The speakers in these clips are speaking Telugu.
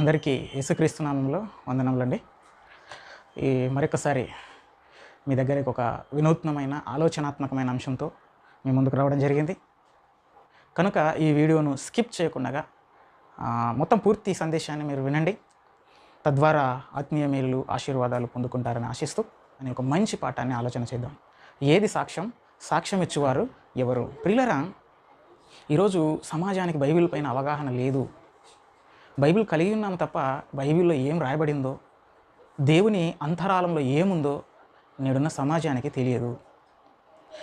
అందరికీ యేసుక్రీస్తునామంలో వందనములండి. ఈ మరొకసారి మీ దగ్గరికి ఒక వినూత్నమైన ఆలోచనాత్మకమైన అంశంతో మీ ముందుకు రావడం జరిగింది. కనుక ఈ వీడియోను స్కిప్ చేయకుండా మొత్తం పూర్తి సందేశాన్ని మీరు వినండి. తద్వారా ఆత్మీయ మేలు ఆశీర్వాదాలు పొందుకుంటారని ఆశిస్తూ అనే ఒక మంచి పాఠాన్ని ఆలోచన చేద్దాం. ఏది సాక్ష్యం? సాక్ష్యం ఇచ్చేవారు ఎవరు? ప్రిలరా ఈరోజు సమాజానికి బైబిల్ పైన అవగాహన లేదు. బైబిల్ కలిగి ఉన్నాము తప్ప బైబిల్లో ఏం రాయబడిందో దేవుని అంతరాలంలో ఏముందో నేడున్న సమాజానికి తెలియదు.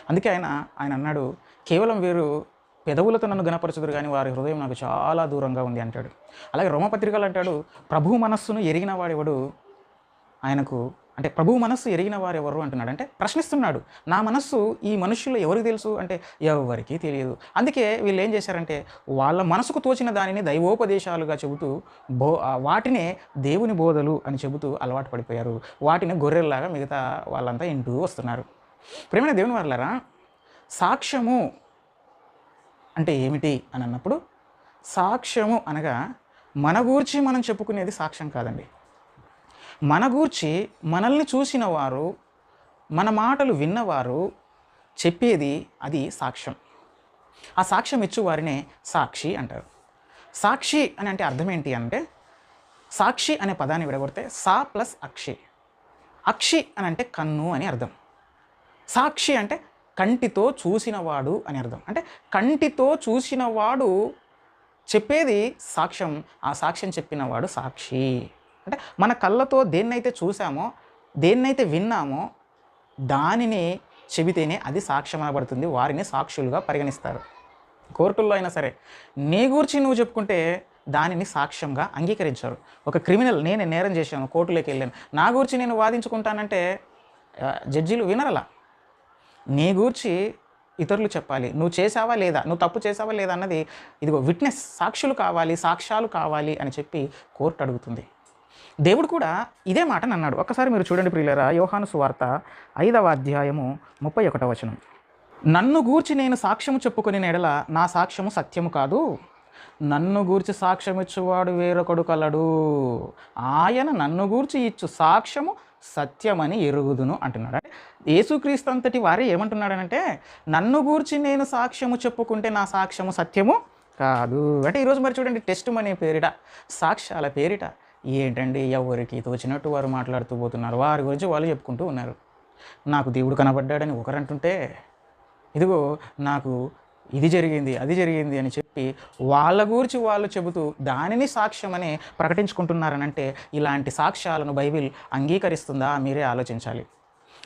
అందుకే ఆయన ఆయన అన్నాడు కేవలం వీరు పెదవులతో నన్ను గణపరచుదురు కానీ వారి హృదయం నాకు చాలా దూరంగా ఉంది అంటాడు. అలాగే రోమపత్రికలు అంటాడు ప్రభు మనస్సును ఎరిగిన వాడెవడు ఆయనకు అంటే ప్రభు మనస్సు ఎరిగిన వారు ఎవరు అంటున్నాడు? అంటే ప్రశ్నిస్తున్నాడు. నా మనస్సు ఈ మనుషులు ఎవరికి తెలుసు? అంటే ఎవరికి తెలియదు. అందుకే వీళ్ళు ఏం చేశారంటే వాళ్ళ మనసుకు తోచిన దానిని దైవోపదేశాలుగా చెబుతూ బో వాటినే దేవుని బోధలు అని చెబుతూ అలవాటు పడిపోయారు. వాటిని గొర్రెల్లాగా మిగతా వాళ్ళంతా ఇంటూ వస్తున్నారు. ప్రేమైన దేవుని వాళ్ళరా సాక్ష్యము అంటే ఏమిటి అని అన్నప్పుడు సాక్ష్యము అనగా మన గూర్చి మనం చెప్పుకునేది సాక్ష్యం కాదండి. మన గూర్చి మనల్ని చూసిన వారు మన మాటలు విన్నవారు చెప్పేది అది సాక్ష్యం. ఆ సాక్ష్యం ఇచ్చేవారినే సాక్షి అంటారు. సాక్షి అని అంటే అర్థం ఏంటి అంటే సాక్షి అనే పదాన్ని విడగొడితే సా ప్లస్ అక్షి. అక్షి అని అంటే కన్ను అని అర్థం. సాక్షి అంటే కంటితో చూసినవాడు అని అర్థం. అంటే కంటితో చూసినవాడు చెప్పేది సాక్ష్యం ఆ సాక్ష్యం చెప్పినవాడు సాక్షి. అంటే మన కళ్ళతో దేన్నైతే చూసామో దేన్నైతే విన్నామో దానిని చెబితేనే అది సాక్ష్యం అనబడుతుంది వారిని సాక్షులుగా పరిగణిస్తారు. కోర్టుల్లో అయినా సరే నీ గురించి నువ్వు చెప్పుకుంటే దానిని సాక్ష్యంగా అంగీకరించారు. ఒక క్రిమినల్ నేనే నేరం చేశాను కోర్టులోకి వెళ్ళాను. నా గురించి నేను వాదించుకుంటానంటే జడ్జీలు వినరలా. నీ గూర్చి ఇతరులు చెప్పాలి నువ్వు చేసావా లేదా నువ్వు తప్పు చేసావా లేదా అన్నది ఇదిగో విట్నెస్ సాక్షులు కావాలి సాక్ష్యాలు కావాలి అని చెప్పి కోర్టు అడుగుతుంది. దేవుడు కూడా ఇదే మాట అన్నాడు. ఒక్కసారి మీరు చూడండి ప్రియులరా యోహాను సువార్త ఐదవ అధ్యాయము ముప్పై ఒకటవ వచనం. నన్ను గూర్చి నేను సాక్ష్యము చెప్పుకుని నెడల నా సాక్ష్యము సత్యము కాదు. నన్ను గూర్చి సాక్ష్యం ఇచ్చువాడు వేరొకడు కలడు. ఆయన నన్ను గూర్చి ఇచ్చు సాక్ష్యము సత్యమని ఎరుగుదును అంటున్నాడు. యేసుక్రీస్తు అంతటి వారే ఏమంటున్నాడనంటే నన్ను గూర్చి నేను సాక్ష్యము చెప్పుకుంటే నా సాక్ష్యము సత్యము కాదు. అంటే ఈరోజు మరి చూడండి టెస్ట్ మనీ పేరిట సాక్ష్యాల పేరిట ఏంటండి ఎవరికి తోచినట్టు వారు మాట్లాడుతూ పోతున్నారు? వారి గురించి వాళ్ళు చెప్పుకుంటూ ఉన్నారు. నాకు దేవుడు కనబడ్డాడని ఒకరంటుంటే ఇదిగో నాకు ఇది జరిగింది అది జరిగింది అని చెప్పి వాళ్ళ గురించి వాళ్ళు చెబుతూ దానిని సాక్ష్యమని ప్రకటించుకుంటున్నారనంటే ఇలాంటి సాక్ష్యాలను బైబిల్ అంగీకరిస్తుందా? మీరే ఆలోచించాలి.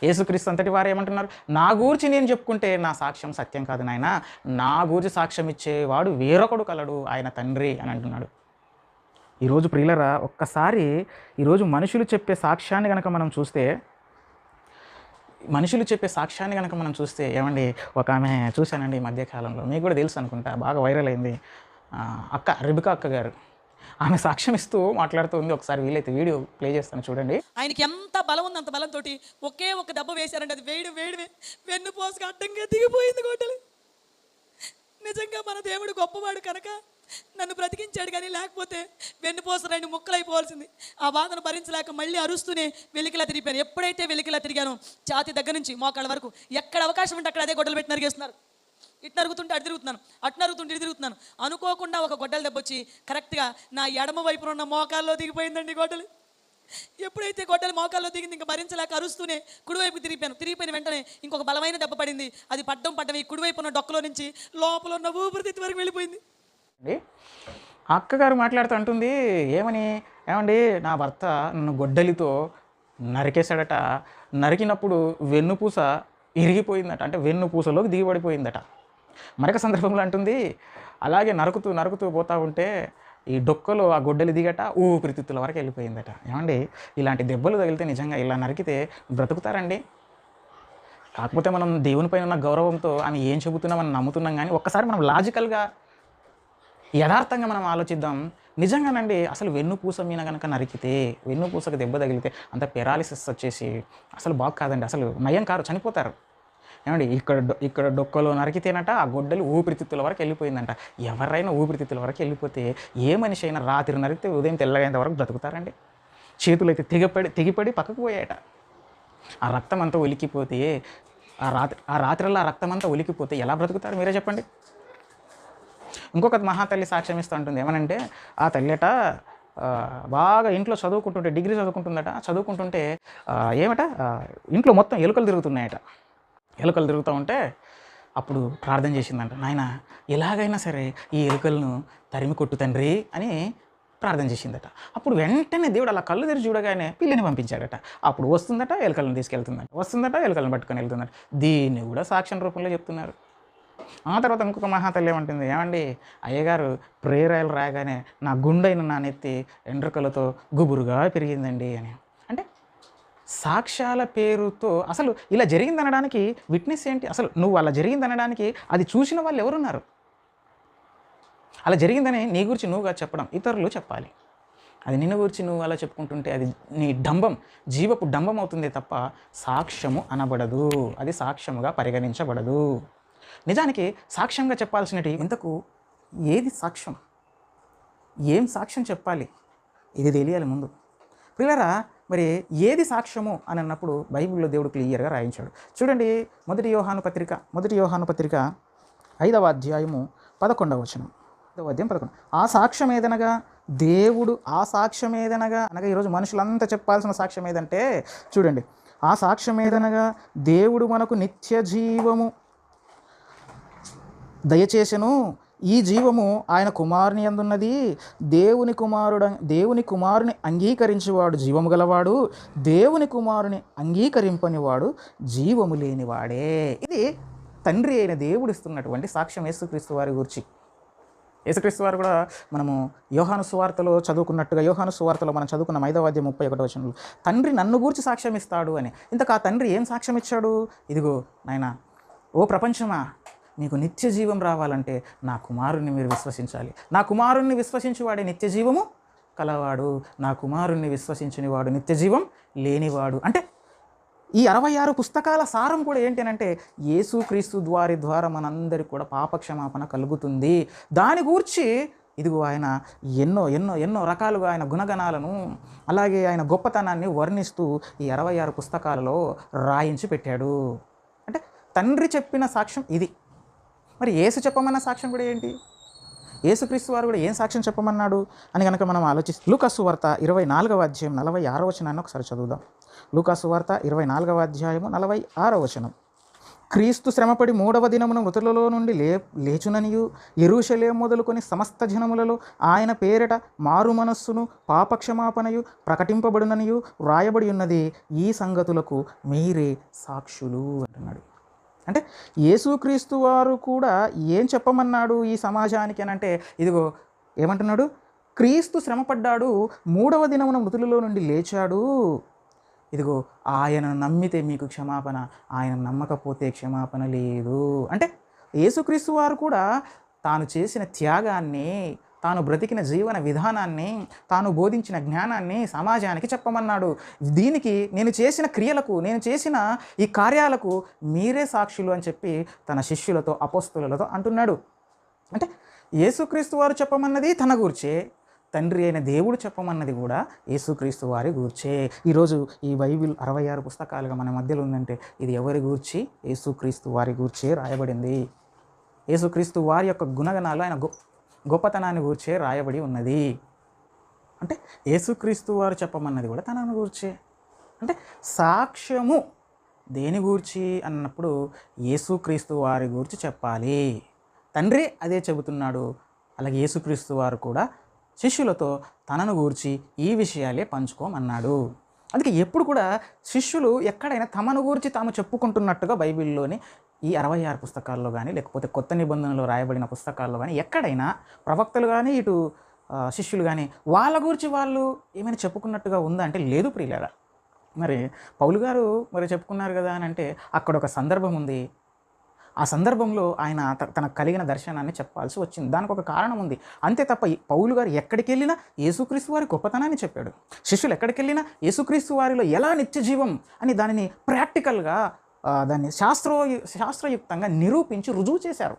యేసుక్రీస్తు అంతటి వారు ఏమంటున్నారు? నా గూర్చి నేను చెప్పుకుంటే నా సాక్ష్యం సత్యం కాదు నాయన. నా గూర్చి సాక్ష్యం ఇచ్చేవాడు వేరొకడు కలడు ఆయన తండ్రి అని అంటున్నాడు. ఈరోజు ప్రియులరా ఒక్కసారి ఈరోజు మనుషులు చెప్పే సాక్ష్యాన్ని కనుక మనం చూస్తే మనుషులు చెప్పే సాక్ష్యాన్ని కనుక మనం చూస్తే ఏమండి ఒక ఆమె చూశానండి ఈ మధ్యకాలంలో మీకు కూడా తెలుసు అనుకుంటా బాగా వైరల్ అయింది. అక్క రిబికా అక్క గారు. ఆమె సాక్ష్యం ఇస్తూ మాట్లాడుతూ ఉంది. ఒకసారి వీలైతే వీడియో ప్లే చేస్తాను చూడండి. ఆయనకి ఎంత బలం ఉంది అంత బలంతో ఒకే ఒక దెబ్బ వేశారండి. అది వేడి వేడి వెన్ను పోసుకు అడ్డంగా దిగిపోయింది గొడ్డలి నిజంగా మన దేవుడు గొప్పవాడు కనుక నన్ను బ్రతికించాడు కానీ లేకపోతే వెన్నుపోస రెండు ముక్కలైపోవాల్సింది. ఆ బాధను భరించలేక మళ్ళీ అరుస్తూనే వెలికిలా తిరిగిపోయాను. ఎప్పుడైతే వెలికిలా తిరిగానో ఛాతి దగ్గర నుంచి మోకాళ్ళ వరకు ఎక్కడ అవకాశం ఉంటే అక్కడ అదే గొడ్డలు పెట్టి నరిగేస్తున్నారు. ఇటు నరుగుతుంటే అటు తిరుగుతున్నాను అటు నరుగుతుంటే ఇటు తిరుగుతున్నాను. అనుకోకుండా ఒక గొడ్డలు దెబ్బ వచ్చి కరెక్ట్గా నా ఎడమ వైపున ఉన్న మోకాల్లో దిగిపోయిందండి గొడ్డలు. ఎప్పుడైతే గొడ్డలు మోకాల్లో దిగింది ఇంకా భరించలేక అరుస్తూనే కుడివైపు తిరిగిపోయాను. తిరిగిపోయిన వెంటనే ఇంకొక బలమైన దెబ్బ పడింది. అది పడ్డం పడ్డం ఈ కుడివైపు ఉన్న డొక్కలో నుంచి లోపల ఉన్న ఊపిరితిత్తు వరకు వెళ్ళిపోయింది. అండి. అక్కగారు మాట్లాడుతూ అంటుంది ఏమని? ఏమండి నా భర్త నన్ను గొడ్డలితో నరికేశాడట. నరికినప్పుడు వెన్నుపూస ఇరిగిపోయిందట. అంటే వెన్నుపూసలోకి దిగిపడిపోయిందట మరొక సందర్భంలో అంటుంది అలాగే నరుకుతూ నరుకుతూ పోతా ఉంటే ఈ డొక్కలో ఆ గొడ్డలి దిగట ఊపిరితిత్తుల వరకు వెళ్ళిపోయిందట. ఏమండి ఇలాంటి దెబ్బలు తగిలితే నిజంగా ఇలా నరికితే బ్రతుకుతారండి? కాకపోతే మనం దేవుని పైన ఉన్న గౌరవంతో ఆమె ఏం చెబుతున్నామని నమ్ముతున్నాం కానీ ఒక్కసారి మనం లాజికల్గా యథార్థంగా మనం ఆలోచిద్దాం. నిజంగానండి అసలు వెన్నుపూస మీద కనుక నరికితే వెన్నుపూసకు దెబ్బ తగిలితే అంత పెరాలిసిస్ వచ్చేసి అసలు బాగు కాదండి. అసలు నయం కారు చనిపోతారు. ఏమండి ఇక్కడ ఇక్కడ డొక్కలో నరికితేనట ఆ గొడ్డలు ఊపిరితిత్తుల వరకు వెళ్ళిపోయిందంట. ఎవరైనా ఊపిరితిత్తుల వరకు వెళ్ళిపోతే ఏ మనిషి అయినా రాత్రి నరికితే ఉదయం తెల్లగైన వరకు బ్రతుకుతారండి. చేతులు అయితే తెగపడి తెగిపడి పక్కకు పోయాట ఆ రక్తం అంతా ఒలికిపోతే ఆ రాత్రి ఆ రాత్రిలో ఆ రక్తం అంతా ఒలికిపోతే ఎలా బ్రతుకుతారు? మీరే చెప్పండి. ఇంకొక మహాతల్లి సాక్ష్యం ఇస్తూ ఉంటుంది. ఏమనంటే ఆ తల్లిట బాగా ఇంట్లో చదువుకుంటుంటే డిగ్రీ చదువుకుంటుందట. చదువుకుంటుంటే ఏమట? ఇంట్లో మొత్తం ఎలుకలు తిరుగుతున్నాయట. ఎలుకలు తిరుగుతూ ఉంటే అప్పుడు ప్రార్థన చేసిందంట. నాయన ఎలాగైనా సరే ఈ ఎలుకలను తరిమి కొట్టు తండ్రి అని ప్రార్థన చేసిందట. అప్పుడు వెంటనే దేవుడు అలా కళ్ళు తెరిచి చూడగానే పిల్లిని పంపించాడట. అప్పుడు వస్తుందట ఎలుకలను తీసుకెళ్తుందట. వస్తుందట ఎలుకలను పట్టుకొని వెళ్తుందట. దీన్ని కూడా సాక్ష్యం రూపంలో చెప్తున్నారు. ఆ తర్వాత ఇంకొక మహాతల్లి ఏమంటుంది ఏమండి? అయ్యగారు ప్రేరాయలు రాగానే నా గుండైన నా నెత్తి ఎండ్రకలతో గుబురుగా పెరిగిందండి అని. అంటే సాక్ష్యాల పేరుతో అసలు ఇలా జరిగిందనడానికి విట్నెస్ ఏంటి? అసలు నువ్వు అలా జరిగిందనడానికి అది చూసిన వాళ్ళు ఎవరున్నారు? అలా జరిగిందని నీ గురించి నువ్వుగా చెప్పడం ఇతరులు చెప్పాలి. అది నిన్ను గురించి నువ్వు అలా చెప్పుకుంటుంటే అది నీ డంబం జీవపు డంబం అవుతుంది తప్ప సాక్ష్యము అనబడదు. అది సాక్ష్యముగా పరిగణించబడదు. నిజానికి సాక్ష్యంగా చెప్పాల్సినటి ఇంతకు ఏది సాక్ష్యం? ఏం సాక్ష్యం చెప్పాలి? ఇది తెలియాలి ముందు. పిల్లరా మరి ఏది సాక్ష్యము అని అన్నప్పుడు బైబిల్లో దేవుడు క్లియర్గా రాయించాడు. చూడండి మొదటి యోహాను పత్రిక మొదటి యోహాను పత్రిక ఐదవ అధ్యాయము పదకొండవ వచనం. ఐదవ అధ్యాయం పదకొండు. ఆ సాక్ష్యం ఏదనగా? దేవుడు ఆ సాక్ష్యం ఏదనగా? అనగా ఈరోజు మనుషులంతా చెప్పాల్సిన సాక్ష్యం ఏదంటే చూడండి. ఆ సాక్ష్యం ఏదనగా? దేవుడు మనకు నిత్య జీవము దయచేసెను ఈ జీవము ఆయన కుమారుని ఎందున్నది దేవుని కుమారుడు దేవుని కుమారుని అంగీకరించేవాడు జీవము గలవాడు దేవుని కుమారుని అంగీకరింపనివాడు జీవము లేనివాడే. ఇది తండ్రి అయిన దేవుడు ఇస్తున్నటువంటి సాక్ష్యం యేసుక్రీస్తు వారి గురించి. యేసుక్రీస్తు వారు కూడా మనము యోహాను సువార్తలో చదువుకున్నట్టుగా యోహాను సువార్తలో మనం చదువుకున్న ఐదవ ముప్పై ఒకటో వచనంలో తండ్రి నన్ను గూర్చి సాక్ష్యం ఇస్తాడు అని. ఇంతకు ఆ తండ్రి ఏం సాక్ష్యం ఇచ్చాడు ఇదిగో నాయన ఓ ప్రపంచమా? నీకు నిత్య జీవం రావాలంటే నా కుమారుణ్ణి మీరు విశ్వసించాలి. నా కుమారుణ్ణి విశ్వసించువాడే నిత్య జీవము కలవాడు. నా కుమారుణ్ణి విశ్వసించని వాడు నిత్య జీవం లేనివాడు. అంటే ఈ అరవై ఆరు పుస్తకాల సారం కూడా ఏంటి యేసుక్రీస్తు ద్వారి ద్వారా మనందరికి కూడా పాపక్షమాపణ కలుగుతుంది. దాని గూర్చి ఇదిగో ఆయన ఎన్నో ఎన్నో ఎన్నో రకాలుగా ఆయన గుణగణాలను అలాగే ఆయన గొప్పతనాన్ని వర్ణిస్తూ ఈ అరవై ఆరు పుస్తకాలలో రాయించి పెట్టాడు. అంటే తండ్రి చెప్పిన సాక్ష్యం ఇది. మరి ఏసు చెప్పమన్న సాక్ష్యం కూడా ఏంటి? ఏసుక్రీస్తు వారు కూడా ఏం సాక్ష్యం చెప్పమన్నాడు అని కనుక మనం ఆలోచిస్తే లూకాసు వార్త ఇరవై నాలుగవ అధ్యాయం నలభై ఆరో వచనాన్ని ఒకసారి చదువుదాం. లూకాసు వార్త ఇరవై నాలుగవ అధ్యాయము నలభై ఆరో వచనం. క్రీస్తు శ్రమపడి మూడవ దినమున మృతులలో నుండి లే లేచుననియు ఎరుషలే మొదలుకొని సమస్త జనములలో ఆయన పేరిట మారు మనస్సును పాపక్షమాపణయు ప్రకటింపబడుననియు వ్రాయబడి ఉన్నది ఈ సంగతులకు మీరే సాక్షులు అంటున్నాడు. అంటే యేసుక్రీస్తు వారు కూడా ఏం చెప్పమన్నాడు ఈ సమాజానికి అని అంటే ఇదిగో ఏమంటున్నాడు? క్రీస్తు శ్రమపడ్డాడు మూడవ దినమున మృతులలో నుండి లేచాడు. ఇదిగో ఆయన నమ్మితే మీకు క్షమాపణ ఆయన నమ్మకపోతే క్షమాపణ లేదు. అంటే యేసుక్రీస్తు వారు కూడా తాను చేసిన త్యాగాన్ని తాను బ్రతికిన జీవన విధానాన్ని తాను బోధించిన జ్ఞానాన్ని సమాజానికి చెప్పమన్నాడు. దీనికి నేను చేసిన క్రియలకు నేను చేసిన ఈ కార్యాలకు మీరే సాక్షులు అని చెప్పి తన శిష్యులతో అపోస్తులతో అంటున్నాడు. అంటే యేసుక్రీస్తు వారు చెప్పమన్నది తన గూర్చే తండ్రి అయిన దేవుడు చెప్పమన్నది కూడా యేసుక్రీస్తు వారి గూర్చే. ఈరోజు ఈ బైబిల్ అరవై ఆరు పుస్తకాలుగా మన మధ్యలో ఉందంటే ఇది ఎవరి గూర్చి? యేసుక్రీస్తు వారి గూర్చే రాయబడింది. యేసుక్రీస్తు వారి యొక్క గుణగణాలు ఆయన గొ గొప్పతనాన్ని గూర్చే రాయబడి ఉన్నది. అంటే యేసుక్రీస్తు వారు చెప్పమన్నది కూడా తనను గూర్చే. అంటే సాక్ష్యము దేని గూర్చి అన్నప్పుడు యేసుక్రీస్తు వారి గురించి చెప్పాలి. తండ్రి అదే చెబుతున్నాడు. అలాగే యేసుక్రీస్తు వారు కూడా శిష్యులతో తనను గూర్చి ఈ విషయాలే పంచుకోమన్నాడు. అందుకే ఎప్పుడు కూడా శిష్యులు ఎక్కడైనా తమను గూర్చి తాము చెప్పుకుంటున్నట్టుగా బైబిల్లోని ఈ అరవై ఆరు పుస్తకాల్లో కానీ లేకపోతే కొత్త నిబంధనలో రాయబడిన పుస్తకాల్లో కానీ ఎక్కడైనా ప్రవక్తలు కానీ ఇటు శిష్యులు కానీ వాళ్ళ గురించి వాళ్ళు ఏమైనా చెప్పుకున్నట్టుగా ఉందా అంటే లేదు ప్రియులారా. మరి పౌలు గారు మరి చెప్పుకున్నారు కదా అని అంటే అక్కడ ఒక సందర్భం ఉంది. ఆ సందర్భంలో ఆయన త- తనకు కలిగిన దర్శనాన్ని చెప్పాల్సి వచ్చింది. దానికి ఒక కారణం ఉంది. అంతే తప్ప పౌలు గారు ఎక్కడికి వెళ్ళినా యేసుక్రీస్తు వారి గొప్పతనాన్ని చెప్పాడు. శిష్యులు ఎక్కడికి వెళ్ళినా యేసుక్రీస్తు వారిలో ఎలా నిత్య జీవం అని దానిని ప్రాక్టికల్గా దాన్ని శాస్త్రో శాస్త్రయుక్తంగా నిరూపించి రుజువు చేశారు.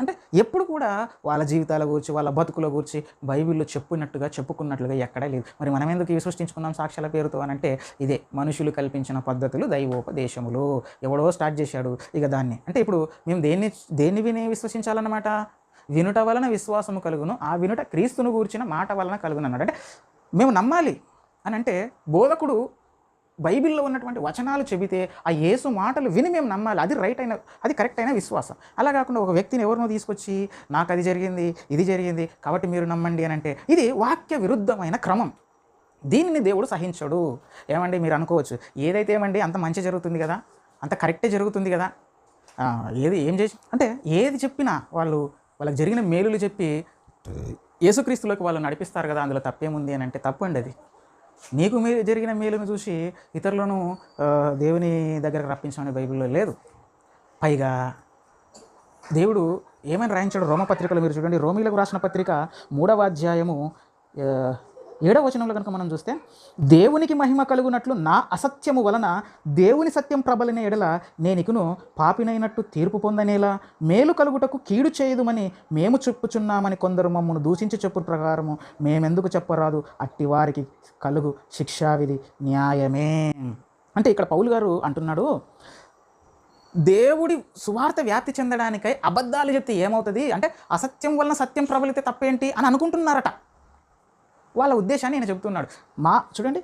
అంటే ఎప్పుడు కూడా వాళ్ళ జీవితాల గురించి వాళ్ళ బతుకుల గురించి బైబిల్లో చెప్పినట్టుగా చెప్పుకున్నట్లుగా ఎక్కడా లేదు. మరి మనం ఎందుకు సృష్టించుకున్నాం సాక్ష్యాల పేరుతో అని అంటే ఇదే మనుషులు కల్పించిన పద్ధతులు దైవోపదేశములు. ఎవడో స్టార్ట్ చేశాడు ఇక దాన్ని. అంటే ఇప్పుడు మేము దేన్ని దేన్ని విని విశ్వసించాలన్నమాట? వినుట వలన విశ్వాసము కలుగును ఆ వినుట క్రీస్తును గూర్చిన మాట వలన కలుగును అన్నాడు అంటే మేము నమ్మాలి అని అంటే బోధకుడు బైబిల్లో ఉన్నటువంటి వచనాలు చెబితే ఆ యేసు మాటలు విని మేము నమ్మాలి. అది రైట్ అయిన అది కరెక్ట్ అయిన విశ్వాసం. అలా కాకుండా ఒక వ్యక్తిని ఎవరినో తీసుకొచ్చి నాకు అది జరిగింది ఇది జరిగింది కాబట్టి మీరు నమ్మండి అని అంటే ఇది వాక్య విరుద్ధమైన క్రమం. దీనిని దేవుడు సహించడు. ఏమండి మీరు అనుకోవచ్చు ఏదైతే ఏమండి అంత మంచి జరుగుతుంది కదా అంత కరెక్టే జరుగుతుంది కదా ఏది ఏం చేసి అంటే ఏది చెప్పినా వాళ్ళు వాళ్ళకి జరిగిన మేలులు చెప్పి యేసుక్రీస్తులోకి వాళ్ళు నడిపిస్తారు కదా అందులో తప్పేముంది అని అంటే తప్పు అండి అది. నీకు మీరు జరిగిన మేలును చూసి ఇతరులను దేవుని దగ్గరకు రప్పించమని బైబిల్లో లేదు. పైగా దేవుడు ఏమని రాయించాడు? రోమపత్రికలో మీరు చూడండి. రోమిలకు రాసిన పత్రిక మూడవ అధ్యాయము ఏడవ వచనంలో కనుక మనం చూస్తే దేవునికి మహిమ కలుగునట్లు నా అసత్యము వలన దేవుని సత్యం ప్రబలిన ఎడల నేనికును పాపినైనట్టు తీర్పు పొందనేలా మేలు కలుగుటకు కీడు చేయదుమని మేము చెప్పుచున్నామని కొందరు మమ్మను దూషించి చెప్పు ప్రకారము మేమెందుకు చెప్పరాదు? అట్టి వారికి కలుగు శిక్షావిధి న్యాయమే. అంటే ఇక్కడ పౌలు గారు అంటున్నాడు దేవుడి సువార్త వ్యాప్తి చెందడానికై అబద్ధాలు చెప్తే ఏమవుతుంది? అంటే అసత్యం వలన సత్యం ప్రబలితే తప్పేంటి? అని అనుకుంటున్నారట. వాళ్ళ ఉద్దేశాన్ని ఆయన చెబుతున్నాడు. మా చూడండి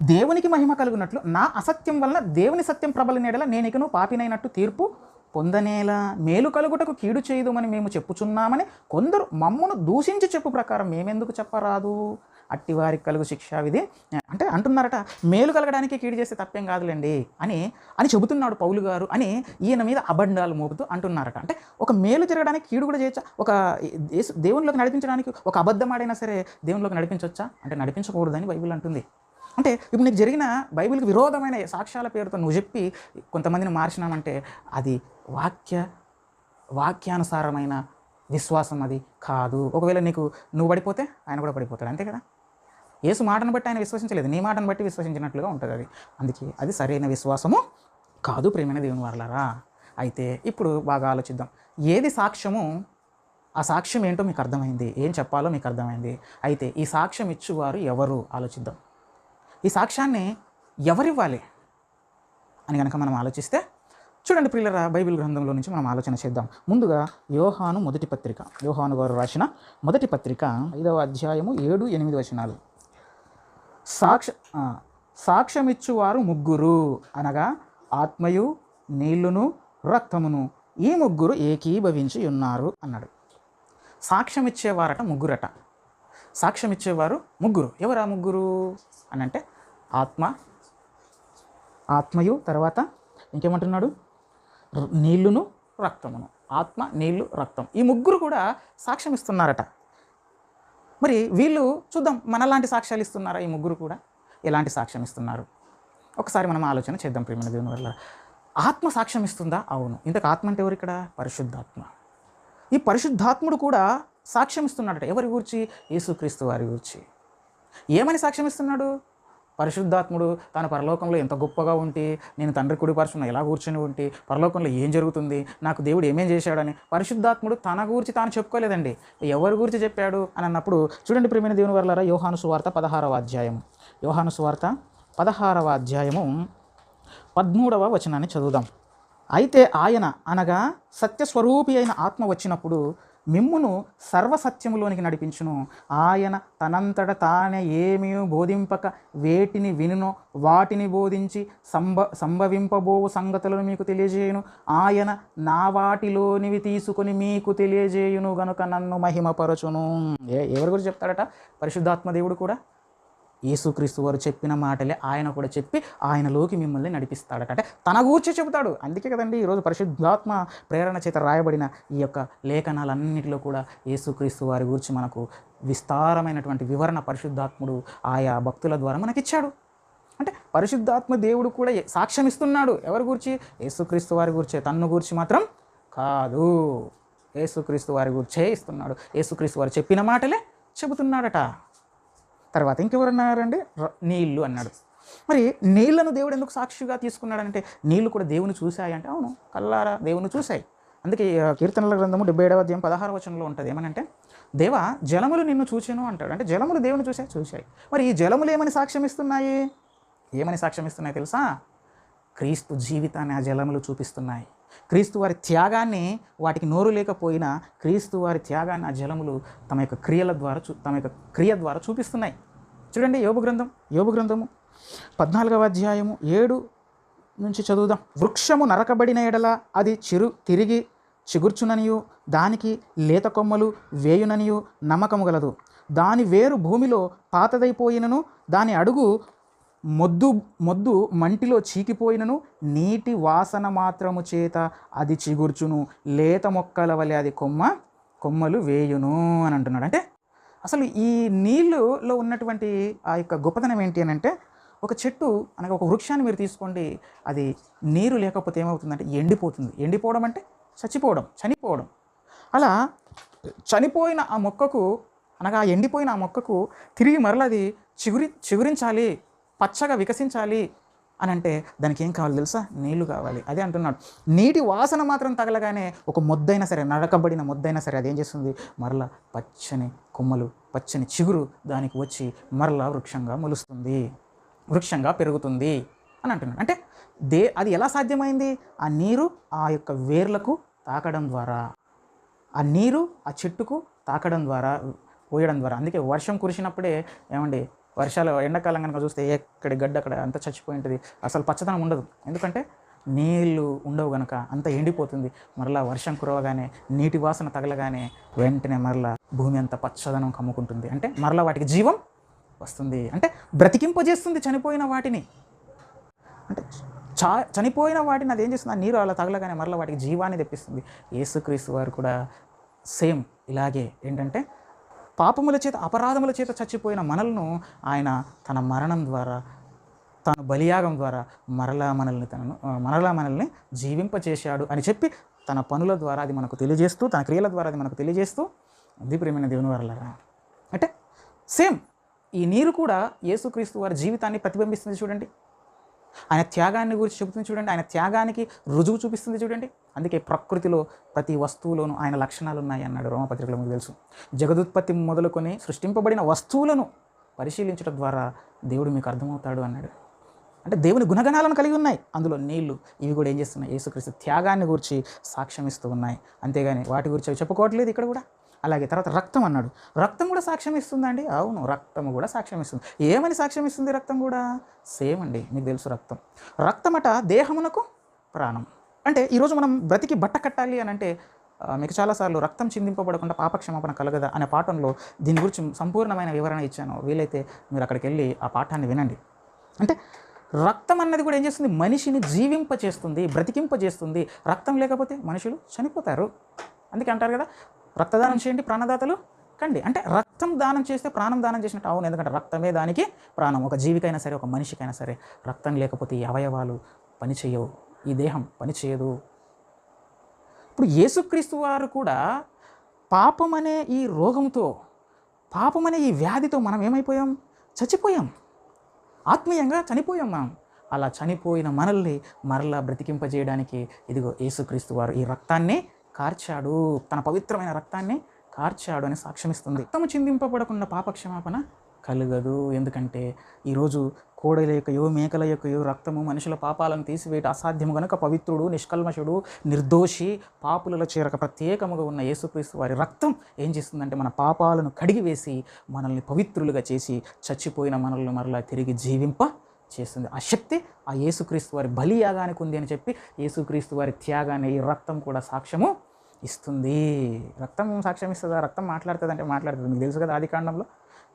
దేవునికి మహిమ కలుగునట్లు నా అసత్యం వలన దేవుని సత్యం ప్రబలినేడల నేను ఇకను పాపినైనట్టు తీర్పు పొందనేలా మేలు కలుగుటకు కీడు చేయదుమని మేము చెప్పుచున్నామని కొందరు మమ్మను దూషించి చెప్పు ప్రకారం మేమెందుకు చెప్పరాదు? అట్టి వారికి కలుగు శిక్షా విధి. అంటే అంటున్నారట మేలు కలగడానికి కీడు చేస్తే తప్పేం కాదులేండి అని అని చెబుతున్నాడు పౌలు గారు అని ఈయన మీద అబండాలు మోపుతూ అంటున్నారట. అంటే ఒక మేలు జరగడానికి కీడు కూడా చేయొచ్చా? ఒక దేవునిలోకి నడిపించడానికి ఒక అబద్ధం ఆడైనా సరే దేవునిలోకి నడిపించవచ్చా అంటే నడిపించకూడదని బైబిల్ అంటుంది. అంటే ఇప్పుడు నీకు జరిగిన బైబిల్కి విరోధమైన సాక్ష్యాల పేరుతో నువ్వు చెప్పి కొంతమందిని మార్చినామంటే అది వాక్య వాక్యానుసారమైన విశ్వాసం అది కాదు. ఒకవేళ నీకు నువ్వు పడిపోతే ఆయన కూడా పడిపోతాడు. అంతే కదా? యేసు మాటను బట్టి ఆయన విశ్వసించలేదు. నీ మాటను బట్టి విశ్వసించినట్లుగా ఉంటుంది అది. అందుకే అది సరైన విశ్వాసము కాదు ప్రేమైన దేవుని వారలారా. అయితే ఇప్పుడు బాగా ఆలోచిద్దాం. ఏది సాక్ష్యము? ఆ సాక్ష్యం ఏంటో మీకు అర్థమైంది. ఏం చెప్పాలో మీకు అర్థమైంది. అయితే ఈ సాక్ష్యం ఇచ్చువారు ఎవరు? ఆలోచిద్దాం. ఈ సాక్ష్యాన్ని ఎవరివ్వాలి అని కనుక మనం ఆలోచిస్తే చూడండి ప్రియులరా బైబిల్ గ్రంథంలో నుంచి మనం ఆలోచన చేద్దాం. ముందుగా యోహాను మొదటి పత్రిక. యోహాను గారు రాసిన మొదటి పత్రిక ఐదవ అధ్యాయము ఏడు ఎనిమిది వచనాలు. సాక్ష సాక్ష్యమిచ్చువారు ముగ్గురు. అనగా ఆత్మయు నీళ్ళును రక్తమును. ఈ ముగ్గురు ఏకీభవించి ఉన్నారు అన్నాడు. సాక్ష్యమిచ్చేవారట ముగ్గురట. సాక్ష్యమిచ్చేవారు ముగ్గురు. ఎవరా ముగ్గురు? అని అంటే ఆత్మ ఆత్మయు తర్వాత ఇంకేమంటున్నాడు? నీళ్ళును రక్తమును. ఆత్మ నీళ్ళు రక్తం. ఈ ముగ్గురు కూడా సాక్ష్యం ఇస్తున్నారట మరి వీళ్ళు చూద్దాం మనలాంటి సాక్ష్యాలు ఇస్తున్నారా ఈ ముగ్గురు కూడా? ఎలాంటి సాక్ష్యం ఇస్తున్నారు? ఒకసారి మనం ఆలోచన చేద్దాం ప్రేమ దేవుని వల్ల ఆత్మ సాక్ష్యం ఇస్తుందా? అవును. ఇంతకు ఆత్మ అంటే ఎవరు ఇక్కడ? పరిశుద్ధాత్మ. ఈ పరిశుద్ధాత్ముడు కూడా సాక్ష్యం ఇస్తున్నాడట. ఎవరి గురించి? యేసుక్రీస్తు వారి గురించి. ఏమని సాక్ష్యం ఇస్తున్నాడు? పరిశుద్ధాత్ముడు తాను పరలోకంలో ఎంత గొప్పగా ఉంటే నేను తండ్రి కుడి పరచున ఎలా కూర్చొని ఉంటే పరలోకంలో ఏం జరుగుతుంది నాకు దేవుడు ఏమేం చేశాడని పరిశుద్ధాత్ముడు తన గురించి తాను చెప్పుకోలేదండి. ఎవరి గురించి చెప్పాడు అని అన్నప్పుడు చూడండి ప్రేమైన దేవుని వరలరా యోహాను సువార్త పదహారవ అధ్యాయం యోహాను సువార్త పదహారవ అధ్యాయము పద్మూడవ వచనాన్ని చదువుదాం. అయితే ఆయన అనగా సత్యస్వరూపి అయిన ఆత్మ వచ్చినప్పుడు మిమ్మును సర్వసత్యములోనికి నడిపించును. ఆయన తనంతట తానే ఏమీ బోధింపక వేటిని వినునో వాటిని బోధించి సంభ సంభవింపబోవు సంగతులను మీకు తెలియజేయును. ఆయన నా వాటిలోనివి తీసుకొని మీకు తెలియజేయును గనుక నన్ను మహిమపరచును. ఏ ఎవరి గురించి చెప్తాడట? పరిశుద్ధాత్మ దేవుడు కూడా? యేసుక్రీస్తు వారు చెప్పిన మాటలే ఆయన కూడా చెప్పి ఆయనలోకి మిమ్మల్ని నడిపిస్తాడట. అంటే తన గూర్చి చెబుతాడు. అందుకే కదండి ఈరోజు పరిశుద్ధాత్మ ప్రేరణ చేత రాయబడిన ఈ యొక్క లేఖనాలన్నింటిలో కూడా యేసుక్రీస్తు వారి గురించి మనకు విస్తారమైనటువంటి వివరణ పరిశుద్ధాత్ముడు ఆయా భక్తుల ద్వారా మనకిచ్చాడు. అంటే పరిశుద్ధాత్మ దేవుడు కూడా సాక్ష్యం ఇస్తున్నాడు. ఎవరి గురించి? యేసుక్రీస్తు వారి గురించే. తన్ను గురించి మాత్రం కాదు. యేసుక్రీస్తు వారి గురించే ఇస్తున్నాడు. యేసుక్రీస్తు వారు చెప్పిన మాటలే చెబుతున్నాడట. తర్వాత ఇంకెవరన్నారండి ర- నీళ్ళు అన్నాడు. మరి నీళ్ళను దేవుడు ఎందుకు సాక్షిగా తీసుకున్నాడంటే నీళ్ళు కూడా దేవుని చూశాయి అంటే అవును కల్లారా దేవుని చూశాయి. అందుకే కీర్తనల గ్రంథము డెబ్బై ఏడవ అధ్యాయం పదహార వచనంలో ఉంటుంది. ఏమనంటే దేవా జలములు నిన్ను చూచాను అంటాడు. అంటే జలములు దేవుని చూసాయి చూశాయి. మరి ఈ జలములు ఏమని సాక్ష్యం ఇస్తున్నాయి ఏమని సాక్ష్యం ఇస్తున్నాయి తెలుసా? క్రీస్తు జీవితాన్ని ఆ జలములు చూపిస్తున్నాయి. క్రీస్తు వారి త్యాగాన్ని వాటికి నోరు లేకపోయినా క్రీస్తు వారి త్యాగాన్ని ఆ జలములు తమ యొక్క క్రియల ద్వారా చూ తమ యొక్క క్రియ ద్వారా చూపిస్తున్నాయి. చూడండి యోగ గ్రంథం యోగు గ్రంథము పద్నాలుగవ అధ్యాయము ఏడు నుంచి చదువుదాం. వృక్షము నరకబడిన ఎడల అది చిరు తిరిగి చిగుర్చుననియు దానికి లేత కొమ్మలు వేయుననియు నమ్మకము గలదు. దాని వేరు భూమిలో పాతదైపోయినను దాని అడుగు మొద్దు మొద్దు మంటిలో చీకిపోయినను నీటి వాసన మాత్రము చేత అది చిగుర్చును లేత మొక్కల వలె అది కొమ్మ కొమ్మలు వేయును అని అంటున్నాడు. అంటే అసలు ఈ నీళ్ళులో ఉన్నటువంటి ఆ యొక్క గొప్పతనం ఏంటి అని అంటే ఒక చెట్టు అనగా ఒక వృక్షాన్ని మీరు తీసుకోండి అది నీరు లేకపోతే ఏమవుతుందంటే ఎండిపోతుంది. ఎండిపోవడం అంటే చచ్చిపోవడం చనిపోవడం. అలా చనిపోయిన ఆ మొక్కకు అనగా ఆ ఎండిపోయిన ఆ మొక్కకు తిరిగి మరలది చిగురి చిగురించాలి పచ్చగా వికసించాలి అని అంటే దానికి ఏం కావాలి తెలుసా? నీళ్ళు కావాలి. అదే అంటున్నాడు. నీటి వాసన మాత్రం తగలగానే ఒక మొద్దైనా సరే నడకబడిన మొద్దైనా సరే అదేం చేస్తుంది? మరలా పచ్చని కొమ్మలు పచ్చని చిగురు దానికి వచ్చి మరలా వృక్షంగా మొలుస్తుంది. వృక్షంగా పెరుగుతుంది అని అంటున్నాడు. అంటే దే అది ఎలా సాధ్యమైంది? ఆ నీరు ఆ యొక్క వేర్లకు తాకడం ద్వారా. ఆ నీరు ఆ చెట్టుకు తాకడం ద్వారా పోయడం ద్వారా. అందుకే వర్షం కురిసినప్పుడే ఏమండి? వర్షాలు ఎండాకాలం కనుక చూస్తే ఎక్కడి గడ్డ అక్కడ అంతా చచ్చిపోయి ఉంటుంది. అసలు పచ్చదనం ఉండదు. ఎందుకంటే నీళ్ళు ఉండవు గనక అంతా ఎండిపోతుంది. మరలా వర్షం కురవగానే నీటి వాసన తగలగానే వెంటనే మరలా భూమి అంతా పచ్చదనం కమ్ముకుంటుంది. అంటే మరలా వాటికి జీవం వస్తుంది. అంటే బ్రతికింపజేస్తుంది చనిపోయిన వాటిని. అంటే చా చనిపోయిన వాటిని అది ఏం చేస్తుంది? ఆ నీరు అలా తగలగానే మరలా వాటికి జీవాన్ని తెప్పిస్తుంది. యేసుక్రీస్తు వారు కూడా సేమ్ ఇలాగే ఏంటంటే పాపముల చేత అపరాధముల చేత చచ్చిపోయిన మనలను ఆయన తన మరణం ద్వారా తాను బలియాగం ద్వారా మరలా మనల్ని తనను మరలా మనల్ని జీవింపచేశాడు అని చెప్పి తన పనుల ద్వారా అది మనకు తెలియజేస్తూ తన క్రియల ద్వారా అది మనకు తెలియజేస్తూ అది ప్రేమైన దేవుని వరలరా. అంటే సేమ్ ఈ నీరు కూడా యేసుక్రీస్తు వారి జీవితాన్ని ప్రతిబింబిస్తుంది చూడండి. ఆయన త్యాగాన్ని గురించి చెబుతుంది చూడండి. ఆయన త్యాగానికి రుజువు చూపిస్తుంది చూడండి. అందుకే ప్రకృతిలో ప్రతి వస్తువులోనూ ఆయన లక్షణాలు ఉన్నాయి అన్నాడు రోమపత్రికలో మీకు తెలుసు. జగదుత్పత్తి మొదలుకొని సృష్టింపబడిన వస్తువులను పరిశీలించడం ద్వారా దేవుడు మీకు అర్థమవుతాడు అన్నాడు. అంటే దేవుని గుణగణాలను కలిగి ఉన్నాయి. అందులో నీళ్ళు ఇవి కూడా ఏం చేస్తున్నాయి? యేసుక్రీస్తు త్యాగాన్ని గురించి సాక్ష్యం ఇస్తూ ఉన్నాయి. అంతేగాని వాటి గురించి అవి చెప్పుకోవట్లేదు ఇక్కడ కూడా. అలాగే తర్వాత రక్తం అన్నాడు. రక్తం కూడా సాక్ష్యం ఇస్తుందండి అవును రక్తం కూడా సాక్ష్యం ఇస్తుంది. ఏమని సాక్ష్యం ఇస్తుంది రక్తం కూడా? సేమ్ అండి మీకు తెలుసు రక్తం. రక్తమట దేహమునకు ప్రాణం. అంటే ఈరోజు మనం బ్రతికి బట్ట కట్టాలి అని అంటే మీకు చాలాసార్లు రక్తం చిందింపబడకుండా పాపక్షమాపణ కలగదా అనే పాఠంలో దీని గురించి సంపూర్ణమైన వివరణ ఇచ్చాను. వీలైతే మీరు అక్కడికి వెళ్ళి ఆ పాఠాన్ని వినండి. అంటే రక్తం అన్నది కూడా ఏం చేస్తుంది? మనిషిని జీవింపచేస్తుంది బ్రతికింపజేస్తుంది. రక్తం లేకపోతే మనుషులు చనిపోతారు. అందుకే అంటారు కదా రక్తదానం చేయండి ప్రాణదాతలు? కండి. అంటే రక్తం దానం చేస్తే ప్రాణం దానం చేసినట్టు అవును. ఎందుకంటే రక్తమే దానికి ప్రాణం. ఒక జీవికైనా సరే ఒక మనిషికైనా సరే రక్తం లేకపోతే ఈ అవయవాలు పనిచేయవు ఈ దేహం పనిచేయదు ఇప్పుడు యేసుక్రీస్తు వారు కూడా పాపం అనే ఈ రోగంతో పాపం అనే ఈ వ్యాధితో మనం ఏమైపోయాం? చచ్చిపోయాం. ఆత్మీయంగా చనిపోయాం మనం. అలా చనిపోయిన మనల్ని మరలా బ్రతికింపజేయడానికి ఇదిగో యేసుక్రీస్తు వారు ఈ రక్తాన్ని కార్చాడు. తన పవిత్రమైన రక్తాన్ని కార్చాడు అని సాక్ష్యమిస్తుంది. రక్తము చిందింపబడకుండా పాపక్షమాపణ కలగదు. ఎందుకంటే ఈరోజు కోడల యొక్కయో మేకల యొక్కయో రక్తము మనుషుల పాపాలను తీసివేయట అసాధ్యము గనుక పవిత్రుడు నిష్కల్మషుడు నిర్దోషి పాపులలో చేరక ప్రత్యేకముగా ఉన్న యేసుక్రీస్తు వారి రక్తం ఏం చేస్తుందంటే మన పాపాలను కడిగివేసి మనల్ని పవిత్రులుగా చేసి చచ్చిపోయిన మనల్ని మరలా తిరిగి జీవింప చేస్తుంది. ఆ శక్తి ఆ యేసుక్రీస్తు వారి బలియాగానికి ఉంది అని చెప్పి యేసుక్రీస్తు వారి త్యాగాన్ని ఈ రక్తం కూడా సాక్ష్యము ఇస్తుంది. రక్తం సాక్ష్యం ఇస్తుందా? రక్తం మాట్లాడుతుంది అంటే మాట్లాడుతుంది. మీకు తెలుసు కదా ఆది కాండంలో?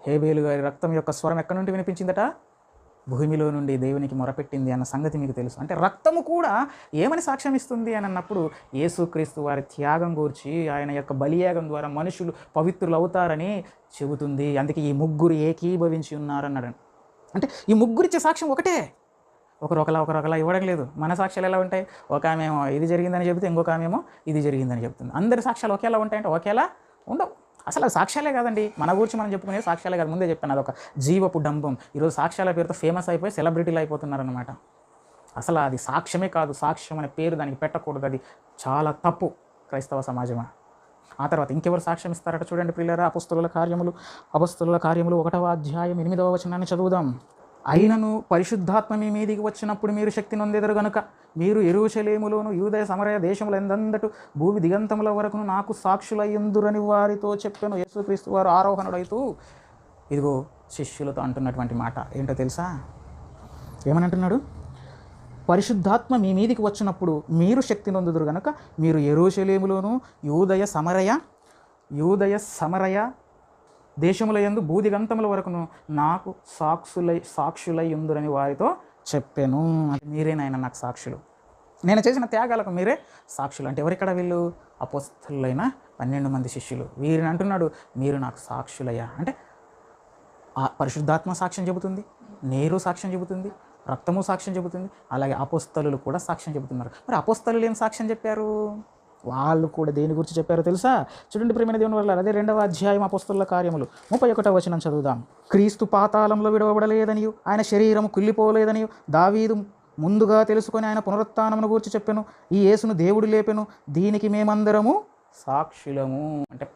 హేబేలు గారి రక్తం యొక్క స్వరం ఎక్కడి నుండి వినిపించిందట? భూమిలో నుండి దేవునికి మొరపెట్టింది అన్న సంగతి మీకు తెలుసు. అంటే రక్తము కూడా ఏమని సాక్ష్యం ఇస్తుంది అని అన్నప్పుడు యేసుక్రీస్తు వారి త్యాగం గూర్చి ఆయన యొక్క బలియాగం ద్వారా మనుషులు పవిత్రులు అవుతారని చెబుతుంది. అందుకే ఈ ముగ్గురు ఏకీభవించి ఉన్నారన్నాడు అంటే ఈ ముగ్గురిచ్చే సాక్ష్యం ఒకటే. ఒకరు ఒకలా ఇవ్వడం లేదు. మన సాక్ష్యాలు ఎలా ఉంటాయి? ఒక ఆమెమో ఇది జరిగిందని చెబితే ఇంకొక ఆమెమో ఇది జరిగిందని చెప్తుంది అందరి సాక్ష్యాలు ఒకేలా ఉంటాయంటే ఒకేలా ఉండవు. అసలు సాక్ష్యాలే కాదండి. మన గురించి మనం చెప్పుకునే సాక్ష్యాలే కాదు. ముందే చెప్పాను అదొక జీవపు డంబం ఈరోజు సాక్ష్యాల పేరుతో ఫేమస్ అయిపోయి సెలబ్రిటీలు అయిపోతున్నారనమాట అసలు అది సాక్ష్యమే కాదు. సాక్ష్యం అనే పేరు దానికి పెట్టకూడదు. అది చాలా తప్పు క్రైస్తవ సమాజమా? ఆ తర్వాత ఇంకెవరు సాక్ష్యం ఇస్తారట చూడండి పిల్లరా అపస్తుల కార్యములు. అపస్తుల కార్యములు ఒకటవ అధ్యాయం ఎనిమిదవ వచనాన్ని చదువుదాం. అయినను పరిశుద్ధాత్మ మీ మీదికి వచ్చినప్పుడు మీరు శక్తి నొందెదరు గనుక. మీరు ఎరువుశలేములోను యూదయ సమరయ దేశములు ఎందందటు భూమి దిగంతముల వరకును నాకు సాక్షులయ్యందురని వారితో చెప్పాను. యేసుక్రీస్తు వారు ఆరోహణుడైతూ ఇదిగో శిష్యులతో అంటున్నటువంటి మాట. ఏంటో తెలుసా? ఏమని అంటున్నాడు? పరిశుద్ధాత్మ మీ మీదికి వచ్చినప్పుడు మీరు శక్తి నొందుదురు గనుక మీరు ఎరువుశలేములోను యూదయ సమరయ యూదయ సమరయ దేశములయందు బూదిగంతముల వరకును నాకు సాక్షులై సాక్షులై ఉందురని వారితో చెప్పాను. మీరే నాయన నాకు సాక్షులు. నేను చేసిన త్యాగాలకు మీరే సాక్షులు. అంటే ఎవరిక్కడ వీళ్ళు? అపోస్తులైన పన్నెండు మంది శిష్యులు. వీరిని అంటున్నాడు మీరు నాకు సాక్షులయ్యా. అంటే ఆ పరిశుద్ధాత్మ సాక్ష్యం చెబుతుంది నేరు సాక్ష్యం చెబుతుంది రక్తము సాక్ష్యం చెబుతుంది అలాగే అపోస్తలు కూడా సాక్ష్యం చెబుతున్నారు. మరి అపోస్తలు ఏం సాక్ష్యం చెప్పారు? వాళ్ళు కూడా దేని గురించి చెప్పారో తెలుసా? చూడండి ప్రేమైన దేవుని వల్ల అదే రెండవ అధ్యాయం ఆ పుస్తకాల కార్యములు. ముప్పై ఒకటవ వచనం చదువుదాం. క్రీస్తు పాతాళంలో విడవబడలేదనియు ఆయన శరీరం కుళ్ళిపోలేదనియు దావీదు ముందుగా తెలుసుకొని ఆయన పునరుత్నమును గురించి చెప్పాను ఈ యేసును దేవుడు లేపెను దీనికి మేమందరము సాక్షులము. అంటే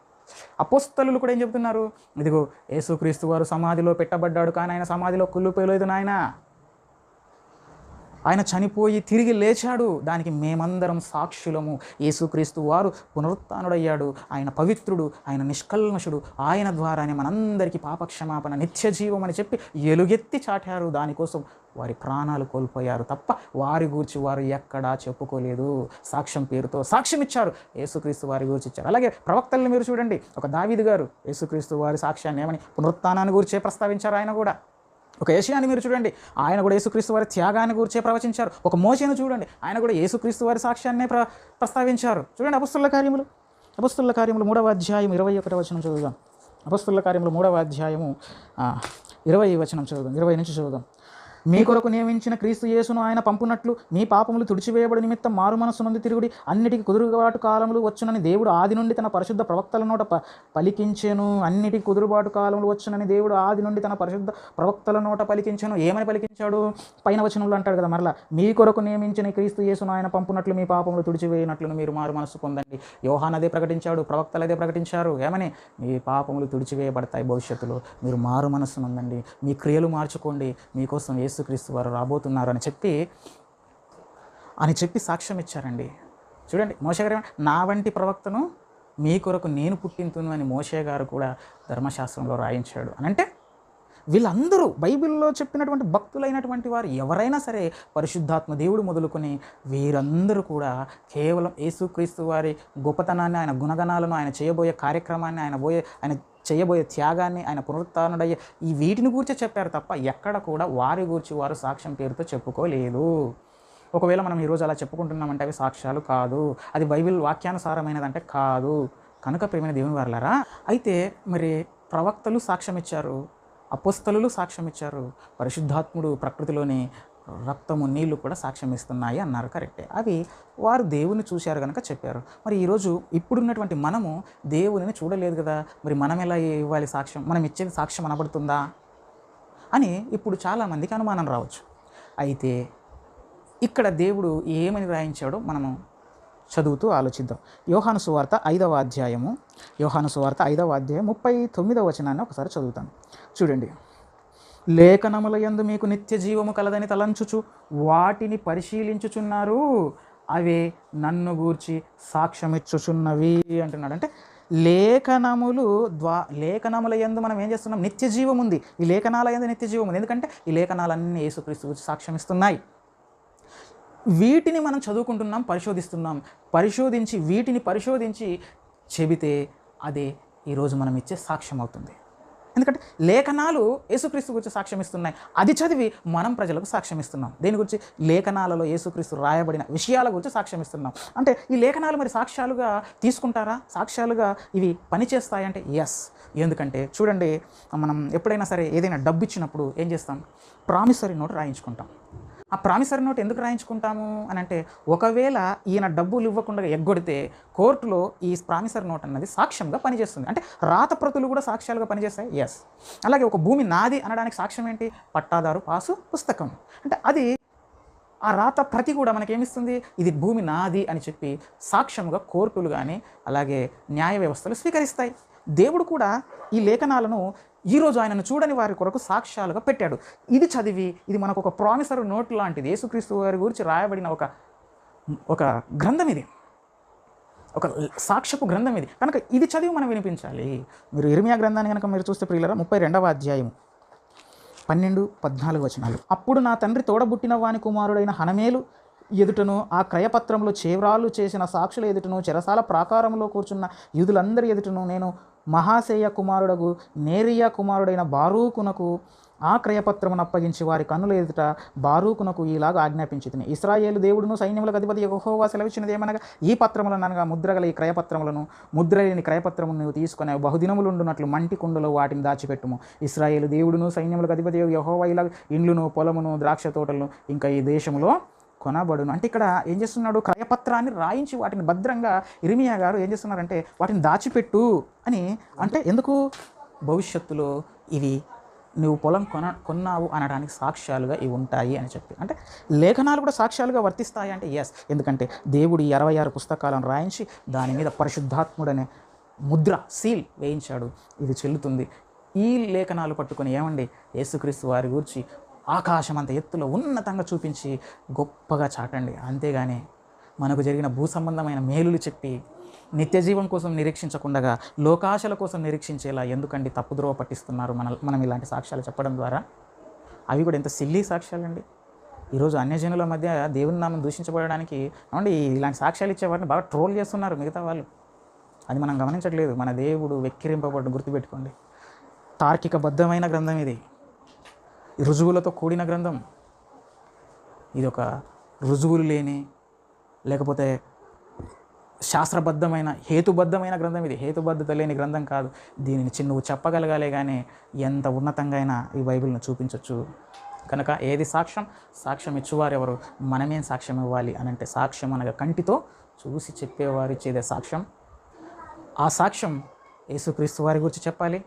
అపోస్తలు కూడా ఏం చెబుతున్నారు? ఇదిగో యేసుక్రీస్తు వారు సమాధిలో పెట్టబడ్డాడు కానీ ఆయన సమాధిలో కుళ్ళిపోయలేదు నాయన. ఆయన చనిపోయి తిరిగి లేచాడు. దానికి మేమందరం సాక్షులము. యేసుక్రీస్తు వారు పునరుత్నుడయ్యాడు ఆయన పవిత్రుడు ఆయన నిష్కల్మషుడు ఆయన ద్వారానే మనందరికీ పాపక్షమాపణ నిత్య జీవం అని చెప్పి ఎలుగెత్తి చాటారు. దానికోసం వారి ప్రాణాలు కోల్పోయారు తప్ప వారి గురించి వారు ఎక్కడా చెప్పుకోలేదు. సాక్ష్యం పేరుతో సాక్ష్యం ఇచ్చారు. యేసుక్రీస్తు వారి గురించి ఇచ్చారు. అలాగే ప్రవక్తల్ని మీరు చూడండి. ఒక దావీదు గారు యేసుక్రీస్తు వారి సాక్ష్యాన్ని ఏమని పునరుత్నాన్ని గురించే ప్రస్తావించారు ఆయన కూడా. ఒక ఏషియాని మీరు చూడండి. ఆయన కూడా యేసుక్రీస్తు వారి త్యాగాన్ని గురించే ప్రవచించారు. ఒక మోసేను చూడండి. ఆయన కూడా యేసుక్రీస్తు వారి సాక్ష్యాన్నే ప్ర ప్రస్తావించారు. చూడండి అపస్తుల కార్యములు. అపస్తుల కార్యములు మూడవ అధ్యాయం ఇరవై ఒకటి వచనం చదువుదాం. అపస్తుల కార్యములు మూడవ అధ్యాయము ఇరవై వచనం చదువుదాం. ఇరవై నుంచి చదువుదాం. మీ కొరకు నియమించిన క్రీస్తు యేసును ఆయన పంపునట్లు మీ పాపములు తుడిచివేయబడి నిమిత్తం మారు మనస్సు నుండి తిరుగుడి అన్నిటికి కుదురుబాటు కాలములు వచ్చునని దేవుడు ఆది నుండి తన పరిశుద్ధ ప్రవక్తల నోట ప పలికించెను. అన్నిటికి కుదురుబాటు కాలములు వచ్చునని దేవుడు ఆది నుండి తన పరిశుద్ధ ప్రవక్తల నోట పలికించెను. ఏమని పలికించాడు? పైన వచనంలో అంటాడు కదా మరలా మీ కొరకు నియమించిన క్రీస్తు యేసును ఆయన పంపునట్లు మీ పాపములు తుడిచివేయనట్లు మీరు మారు మనసు పొందండి. యోహాన్ అదే ప్రకటించాడు ప్రవక్తలు అదే ప్రకటించారు. ఏమని? మీ పాపములు తుడిచివేయబడతాయి భవిష్యత్తులో. మీరు మారు మనస్సు పొందండి మీ క్రియలు మార్చుకోండి. మీకోసం యేసుక్రీస్తు వారు రాబోతున్నారు అని చెప్పి అని చెప్పి సాక్ష్యం ఇచ్చారండి. చూడండి మోషే గారు నా వంటి ప్రవక్తను మీ కొరకు నేను పుట్టింతును అని మోషే గారు కూడా ధర్మశాస్త్రంలో రాయించాడు. అని అంటే వీళ్ళందరూ బైబిల్లో చెప్పినటువంటి భక్తులైనటువంటి వారు ఎవరైనా సరే పరిశుద్ధాత్మ దేవుడు మొదలుకొని వీరందరూ కూడా కేవలం యేసుక్రీస్తు వారి గొప్పతనాన్ని ఆయన గుణగణాలను ఆయన చేయబోయే కార్యక్రమాన్ని ఆయన పోయే ఆయన చేయబోయే త్యాగాన్ని ఆయన పునరుత్డయ్యే ఈ వీటిని గురించి చెప్పారు తప్ప ఎక్కడ కూడా వారి గురించి వారు సాక్ష్యం పేరుతో చెప్పుకోలేదు. ఒకవేళ మనం ఈరోజు అలా చెప్పుకుంటున్నామంటే అవి సాక్ష్యాలు కాదు. అది బైబిల్ వాక్యానుసారమైనదంటే కాదు. కనుక ప్రేమైన దేవుని వారలారా అయితే మరి ప్రవక్తలు సాక్ష్యం ఇచ్చారు అపుస్తలు సాక్ష్యం ఇచ్చారు పరిశుద్ధాత్ముడు ప్రకృతిలోని రక్తము నీళ్ళు కూడా సాక్ష్యం ఇస్తున్నాయి అన్నారు. కరెక్టే. అవి వారు దేవుని చూశారు కనుక చెప్పారు. మరి ఈరోజు ఇప్పుడున్నటువంటి మనము దేవునిని చూడలేదు కదా? మరి మనం ఎలా ఇవ్వాలి సాక్ష్యం? మనం ఇచ్చేది సాక్ష్యం అనబడుతుందా? అని ఇప్పుడు చాలామందికి అనుమానం రావచ్చు. అయితే ఇక్కడ దేవుడు ఏమని రాయించాడో మనము చదువుతూ ఆలోచిద్దాం. యోహాను సువార్త ఐదవ అధ్యాయము. యోహాను సువార్త ఐదవ అధ్యాయం ముప్పై తొమ్మిదవ వచనాన్ని ఒకసారి చదువుతాను. చూడండి. లేఖనముల యందు మీకు నిత్య జీవము కలదని తలంచుచు వాటిని పరిశీలించుచున్నారు. అవే నన్ను గూర్చి సాక్ష్యమిచ్చుచున్నవి అంటున్నాడు. అంటే లేఖనములు ద్వా లేఖనముల యందు మనం ఏం చేస్తున్నాం? నిత్య జీవం ఉంది ఈ లేఖనాల యందు నిత్య జీవం ఉంది ఎందుకంటే ఈ లేఖనాలన్నీ యేసుక్రీస్తు గురించి సాక్ష్యం ఇస్తున్నాయి వీటిని మనం చదువుకుంటున్నాం పరిశోధిస్తున్నాం. పరిశోధించి వీటిని పరిశోధించి చెబితే అదే ఈరోజు మనం ఇచ్చే సాక్ష్యం అవుతుంది ఎందుకంటే లేఖనాలు యేసుక్రీస్తు గురించి సాక్ష్యం ఇస్తున్నాయి అది చదివి మనం ప్రజలకు సాక్ష్యం ఇస్తున్నాం దేని గురించి? లేఖనాలలో యేసుక్రీస్తు రాయబడిన విషయాల గురించి సాక్ష్యం ఇస్తున్నాం అంటే ఈ లేఖనాలు మరి సాక్ష్యాలుగా తీసుకుంటారా? సాక్ష్యాలుగా ఇవి పనిచేస్తాయంటే ఎస్ ఎందుకంటే చూడండి మనం ఎప్పుడైనా సరే ఏదైనా డబ్బు ఇచ్చినప్పుడు ఏం చేస్తాం? ప్రామిసరీ నోట్ రాయించుకుంటాం. ఆ ప్రామిసరీ నోట్ ఎందుకు రాయించుకుంటాము? అని అంటే ఒకవేళ ఈయన డబ్బులు ఇవ్వకుండా ఎగ్గొడితే కోర్టులో ఈ ప్రామిసరీ నోట్ అన్నది సాక్ష్యంగా పనిచేస్తుంది. అంటే రాత ప్రతులు కూడా సాక్ష్యాలుగా పనిచేస్తాయి? ఎస్ అలాగే ఒక భూమి నాది అనడానికి సాక్ష్యం ఏంటి? పట్టాదారు పాసు పుస్తకం. అంటే అది ఆ రాత ప్రతి కూడా మనకేమిస్తుంది? ఇది భూమి నాది అని చెప్పి సాక్ష్యంగా కోర్టులు కానీ అలాగే న్యాయ వ్యవస్థలు స్వీకరిస్తాయి. దేవుడు కూడా ఈ లేఖనాలను ఈరోజు ఆయనను చూడని వారి కొరకు సాక్ష్యాలుగా పెట్టాడు. ఇది చదివి ఇది మనకు ఒక ప్రామిసర్ నోట్ లాంటిది. యేసుక్రీస్తు వారి గురించి రాయబడిన ఒక ఒక గ్రంథం ఇది. ఒక సాక్ష్యపు గ్రంథం ఇది. కనుక ఇది చదివి మనం వినిపించాలి. మీరు ఇర్మియా గ్రంథాన్ని కనుక మీరు చూస్తే ప్రియులరా ముప్పై రెండవ అధ్యాయం పన్నెండు పద్నాలుగు వచనాలు. అప్పుడు నా తండ్రి తోడబుట్టిన వాని కుమారుడైన హనమేలు ఎదుటను ఆ క్రయపత్రంలో చేవ్రాళ్ళు చేసిన సాక్షుల ఎదుటను చెరసాల ప్రాకారంలో కూర్చున్న యూదులందరి ఎదుటను నేను మహాశేయ కుమారుడగు నేరియా కుమారుడైన బారూకునకు ఆ క్రయపత్రమును అప్పగించి వారి కన్నుల ఎదుట బారూకునకు ఈలాగా ఆజ్ఞాపించింది ఇస్రాయేలు దేవుడును సైన్యములకు అధిపతి యహోవా సెలవిచ్చినది ఏమనగా ఈ పత్రములను అనగా ముద్రగల ఈ క్రయపత్రములను ముద్ర లేని క్రయపత్రమును నువ్వు తీసుకునే బహుదినములు ఉండునట్లు మంటి కుండలో వాటిని దాచిపెట్టుము. ఇస్రాయేలు దేవుడును సైన్యములకు అధిపతి యహోవా ఇలా ఇండ్లును పొలమును ద్రాక్ష తోటలను ఇంకా ఈ దేశంలో కొనబడును. అంటే ఇక్కడ ఏం చేస్తున్నాడు? క్రయపత్రాన్ని రాయించి వాటిని భద్రంగా ఇరిమియా గారు ఏం చేస్తున్నారంటే వాటిని దాచిపెట్టు అని అంటే ఎందుకు? భవిష్యత్తులో ఇవి నువ్వు పొలం కొన కొన్నావు అనడానికి సాక్ష్యాలుగా ఇవి ఉంటాయి అని చెప్పి. అంటే లేఖనాలు కూడా సాక్ష్యాలుగా వర్తిస్తాయి అంటే ఎస్ ఎందుకంటే దేవుడు ఈ అరవై ఆరు పుస్తకాలను రాయించి దాని మీద పరిశుద్ధాత్ముడనే ముద్ర సీల్ వేయించాడు. ఇది చెల్లుతుంది. ఈ లేఖనాలు పట్టుకొని ఏమండి? యేసుక్రీస్తు వారి గురించి ఆకాశం అంత ఎత్తులో ఉన్నతంగా చూపించి గొప్పగా చాటండి. అంతేగాని మనకు జరిగిన భూ సంబంధమైన మేలులు చెప్పి నిత్య జీవం కోసం నిరీక్షించకుండా లోకాశల కోసం నిరీక్షించేలా ఎందుకండి తప్పుద్రోవ పట్టిస్తున్నారు మన మనం ఇలాంటి సాక్ష్యాలు చెప్పడం ద్వారా? అవి కూడా ఎంత సిల్లీ సాక్ష్యాలండి. ఈరోజు అన్యజనుల మధ్య దేవుని నామం దూషించబడడానికి ఏమండి ఇలాంటి సాక్ష్యాలు ఇచ్చేవారిని బాగా ట్రోల్ చేస్తున్నారు మిగతా వాళ్ళు. అది మనం గమనించట్లేదు. మన దేవుడు వెక్కిరింపబడ్డ గుర్తుపెట్టుకోండి. తార్కికబద్ధమైన గ్రంథం ఇది. రుజువులతో కూడిన గ్రంథం. ఇది ఒక రుజువులు లేని లేకపోతే శాస్త్రబద్ధమైన హేతుబద్ధమైన గ్రంథం ఇది. హేతుబద్ధత లేని గ్రంథం కాదు. దీనిని చిన్న నువ్వు చెప్పగలగాలే కానీ ఎంత ఉన్నతంగా అయినా ఈ బైబిల్ను చూపించవచ్చు కనుక ఏది సాక్ష్యం? సాక్ష్యం ఇచ్చేవారు ఎవరు మనమేం సాక్ష్యం ఇవ్వాలి అని అంటే సాక్ష్యం అనగా కంటితో చూసి చెప్పేవారు ఇచ్చేదే సాక్ష్యం. ఆ సాక్ష్యం యేసుక్రీస్తు వారి గురించి చెప్పాలి.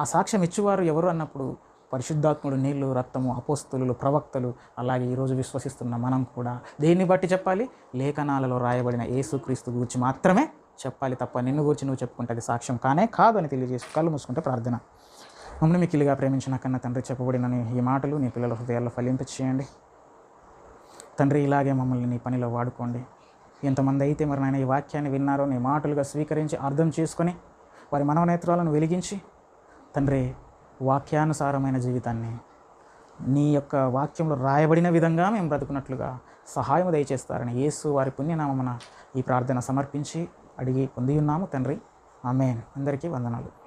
ఆ సాక్ష్యం ఇచ్చేవారు ఎవరు అన్నప్పుడు పరిశుద్ధాత్ముడు నీళ్ళు రక్తము అపోస్తులు ప్రవక్తలు అలాగే ఈరోజు విశ్వసిస్తున్న మనం కూడా దేన్ని బట్టి చెప్పాలి? లేఖనాలలో రాయబడిన యేసుక్రీస్తు గురించి మాత్రమే చెప్పాలి తప్ప నిన్ను గురించి నువ్వు చెప్పుకుంటే అది సాక్ష్యం కానే కాదని తెలియజేసి కళ్ళు మూసుకుంటే ప్రార్థన. మమ్మల్ని మిక్కిలిగా ప్రేమించిన కన్న తండ్రి చెప్పబడిన ఈ మాటలు నీ పిల్లల హృదయాల్లో ఫలింపచేయండి. తండ్రి ఇలాగే మమ్మల్ని నీ పనిలో వాడుకోండి. ఎంతమంది అయితే మరి నాయన ఈ వాక్యాన్ని విన్నారో నీ మాటలుగా స్వీకరించి అర్థం చేసుకొని వారి మనవనేత్రాలను వెలిగించి తండ్రి వాక్యానుసారమైన జీవితాన్ని నీ యొక్క వాక్యంలో రాయబడిన విధంగా మేము బ్రతుకున్నట్లుగా సహాయం దయచేస్తారని యేసు వారి పుణ్యనామమున ఈ ప్రార్థన సమర్పించి అడిగి పొంది ఉన్నాము తండ్రి. ఆమెన్. అందరికీ వందనాలు.